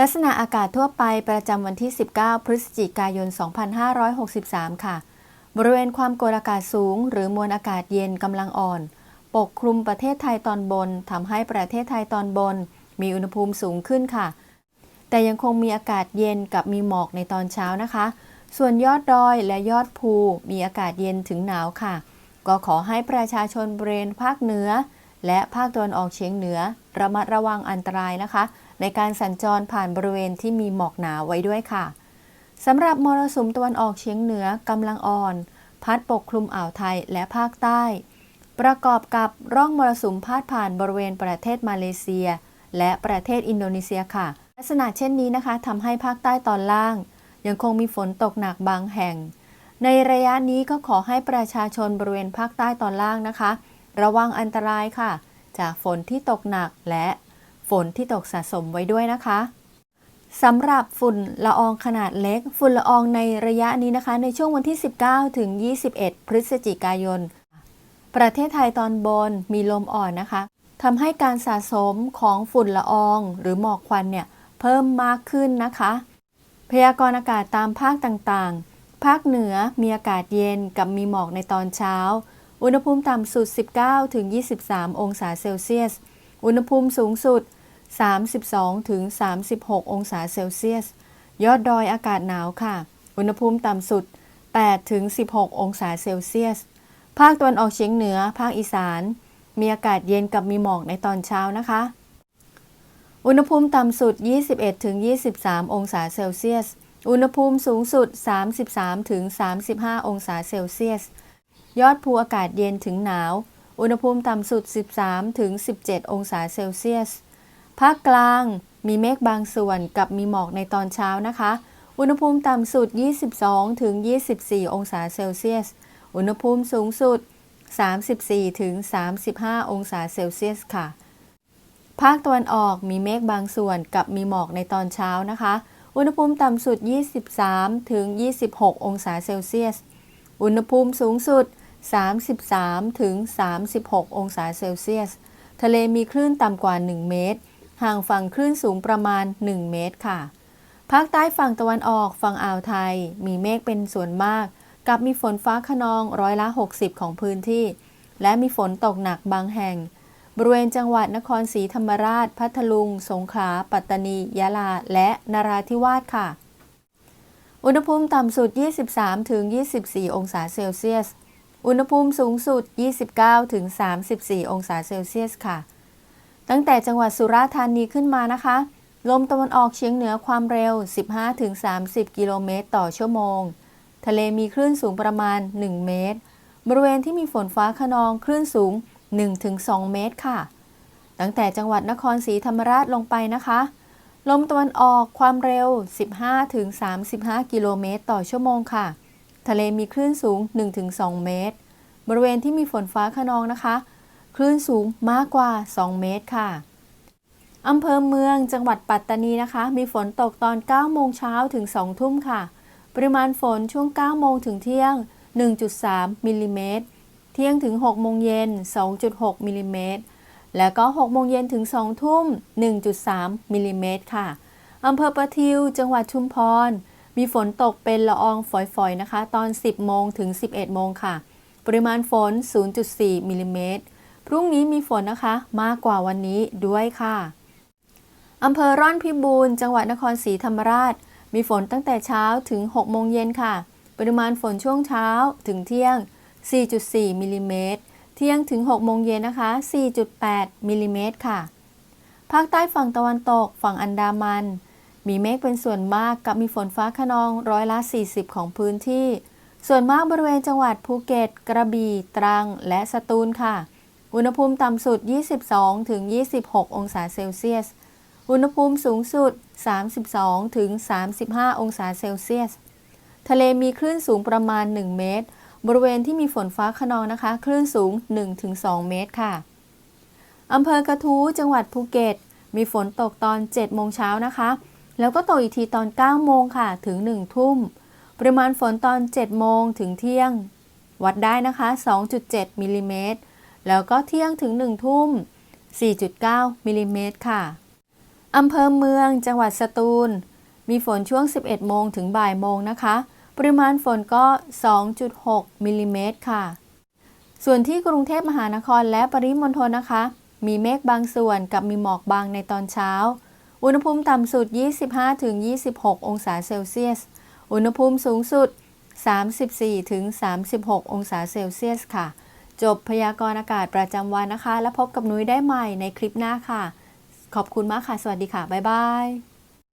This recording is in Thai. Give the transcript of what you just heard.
ลักษณะอากาศทั่วไปประจำวันที่ 19 พฤศจิกายน 2563 ค่ะ บริเวณความกดอากาศสูง หรือมวลอากาศเย็นกำลังอ่อน ปกคลุมประเทศไทยตอนบนทำให้ประเทศไทยตอนบน มีอุณหภูมิสูงขึ้นค่ะ แต่ยังคงมีอากาศเย็นกับมีหมอกในตอนเช้านะคะ ส่วนยอดดอยและยอดภูมีอากาศเย็นถึงหนาวค่ะ ก็ขอให้ประชาชนบริเวณภาคเหนือ และภาคตะวันออกเฉียงเหนือ ระมัดระวังอันตรายนะคะ ในการสัญจรผ่านบริเวณที่มีหมอกหนาไว้ด้วยค่ะสำหรับมรสุมตะวันออกเฉียงเหนือกำลังอ่อน พัดปกคลุมอ่าวไทยและภาคใต้ ประกอบกับร่องมรสุมพาดผ่านบริเวณประเทศมาเลเซีย และประเทศอินโดนีเซียค่ะ ลักษณะเช่นนี้นะคะทำให้ภาคใต้ตอนล่าง ยังคงมีฝนตกหนักบางแห่ง ในระยะนี้ก็ขอให้ประชาชนบริเวณภาคใต้ตอนล่างนะคะ ระวังอันตรายค่ะ จากฝนที่ตกหนักและ ฝนที่ตกสะสมไว้ด้วยนะคะสำหรับฝุ่นละอองขนาดเล็ก ฝุ่นละอองในระยะนี้นะคะ ในช่วงวันที่ 19 ถึง 21 พฤศจิกายน ประเทศไทยตอนบนมีลมอ่อนนะคะทำให้การสะสมของฝุ่นละอองหรือหมอกควันเนี่ยเพิ่มมากขึ้นนะคะ พยากรณ์อากาศตามภาคต่างๆ ภาคเหนือมีอากาศเย็นกับมีหมอกในตอนเช้า อุณหภูมิต่ำสุด 19 ถึง 23 องศาเซลเซียส อุณหภูมิสูงสุด 32ถึง 36 องศาเซลเซียส ยอดดอยอากาศหนาวค่ะ อุณหภูมิต่ำสุด 8 ถึง 16 องศาเซลเซียส ภาคตะวันออกเฉียงเหนือ ภาคอีสาน มีอากาศเย็นกับมีหมอกในตอนเช้านะคะ อุณหภูมิต่ำสุด 21 ถึง 23 องศาเซลเซียส อุณหภูมิสูงสุด 33 ถึง 35 องศาเซลเซียส ยอดภูอากาศเย็นถึงหนาว อุณหภูมิต่ำสุด 13 ถึง 17 องศาเซลเซียส ภาคกลางมีเมฆบางส่วนกับมีหมอกในตอนเช้านะคะ อุณหภูมิต่ำสุด 22ถึง24 องศาเซลเซียส อุณหภูมิสูงสุด 34ถึง35 องศาเซลเซียสค่ะ ภาคตะวันออกมีเมฆบางส่วนกับมีหมอกในตอนเช้านะคะ อุณหภูมิต่ำสุด 23ถึง26 องศาเซลเซียส อุณหภูมิสูงสุด 33ถึง36 องศาเซลเซียส ทะเลมีคลื่นต่ำกว่า 1 เมตร ห่างฝั่งคลื่นสูงประมาณ 1 เมตรค่ะ ภาคใต้ฝั่งตะวันออกฝั่งอ่าวไทย มีเมฆเป็นส่วนมาก กับมีฝนฟ้าขนองร้อยละ 60 ของพื้นที่ และมีฝนตกหนักบางแห่ง บริเวณจังหวัดนครศรีธรรมราช พัทลุง สงขลา ปัตตานี ยะลา และนราธิวาสค่ะ อุณหภูมิต่ำสุด 23ถึง24 องศาเซลเซียส อุณหภูมิสูงสุด 29ถึง34 องศาเซลเซียสค่ะ ตั้งแต่จังหวัดสุราษฎร์ธานีขึ้นมานะคะ ลมตะวันออกเฉียงเหนือความเร็ว 15-30 กิโลเมตรต่อชั่วโมง ทะเลมีคลื่นสูงประมาณ 1 เมตร บริเวณที่มีฝนฟ้าขนองคลื่นสูง 1-2 เมตรค่ะ ตั้งแต่จังหวัดนครศรีธรรมราชลงไปนะคะ ลมตะวันออกความเร็ว 15-35 กิโลเมตรต่อชั่วโมงค่ะ ทะเลมีคลื่นสูง 1-2 เมตร บริเวณที่มีฝนฟ้าขนองนะคะ คลื่นสูงมากกว่า 2 เมตรค่ะอำเภอเมืองจังหวัดปัตตานีนะคะ มีฝนตกตอน 9 โมงเช้าถึง 2 ทุ่มค่ะ ปริมาณฝนช่วง 9 โมงถึงเที่ยง 1.3มิลลิเมตร เที่ยงถึง 6 โมงเย็น 2.6มิลลิเมตร แล้วก็ 6 โมงเย็นถึง 2 ทุ่ม 1.3มิลลิเมตรค่ะอำเภอประทิว จังหวัดชุมพร มีฝนตกเป็นละอองฝอยๆนะคะ ตอน 10 โมงถึง 11 โมงค่ะ ปริมาณฝน 0.4มิลลิเมตร พรุ่งนี้มีฝนนะคะ มากกว่าวันนี้ด้วยค่ะอำเภอร่อนพิบูรณ์จังหวัดนครศรีธรรมราช มีฝนตั้งแต่เช้าถึง 6 โมงเย็นค่ะ ปริมาณฝนช่วงเช้าถึงเที่ยง 4.4 มิลลิเมตร เที่ยงถึง 6 โมงเย็นนะคะ 4.8 มิลลิเมตรค่ะ ภาคใต้ฝั่งตะวันตก ฝั่งอันดามัน มีเมฆเป็นส่วนมากกับมีฝนฟ้าขนองร้อยละ 40 ของพื้นที่ ส่วนมากบริเวณจังหวัดภูเก็ต กระบี่ ตรัง และสตูลค่ะ อุณหภูมิต่ำสุด 22 ถึง 26 องศาเซลเซียส อุณหภูมิสูงสุด 32 ถึง 35 องศาเซลเซียส ทะเลมีคลื่นสูงประมาณ 1 เมตร บริเวณที่มีฝนฟ้าขนองนะคะ คลื่นสูง 1-2 เมตรค่ะ อำเภอกระทู้จังหวัดภูเก็ต มีฝนตกตอน 7 โมงเช้านะคะ แล้วก็ตกอีกทีตอน 9 โมงค่ะ ถึง 1 ทุ่ม ปริมาณฝนตอน 7 โมงถึงเที่ยง วัดได้นะคะ 2.7 มิลลิเมตร แล้วก็เที่ยงถึง 1 ทุ่ม 4.9มิลลิเมตรค่ะ อำเภอเมืองจังหวัดสตูล มีฝนช่วง 11 โมงถึงบ่ายโมงนะคะ ปริมาณฝนก็ 2.6มิลลิเมตรค่ะ ส่วนที่กรุงเทพมหานครและปริมณฑลนะคะ มีเมฆบางส่วนกับมีหมอกบางในตอนเช้า อุณหภูมิต่ำสุด 25-26 องศาเซลเซียส อุณหภูมิสูงสุด 34-36 องศาเซลเซียสค่ะ จบพยากรณ์อากาศประจำวันนะคะ แล้วพบกับนุ้ยได้ใหม่ในคลิปหน้าค่ะ ขอบคุณมากค่ะ สวัสดีค่ะ บ๊ายบาย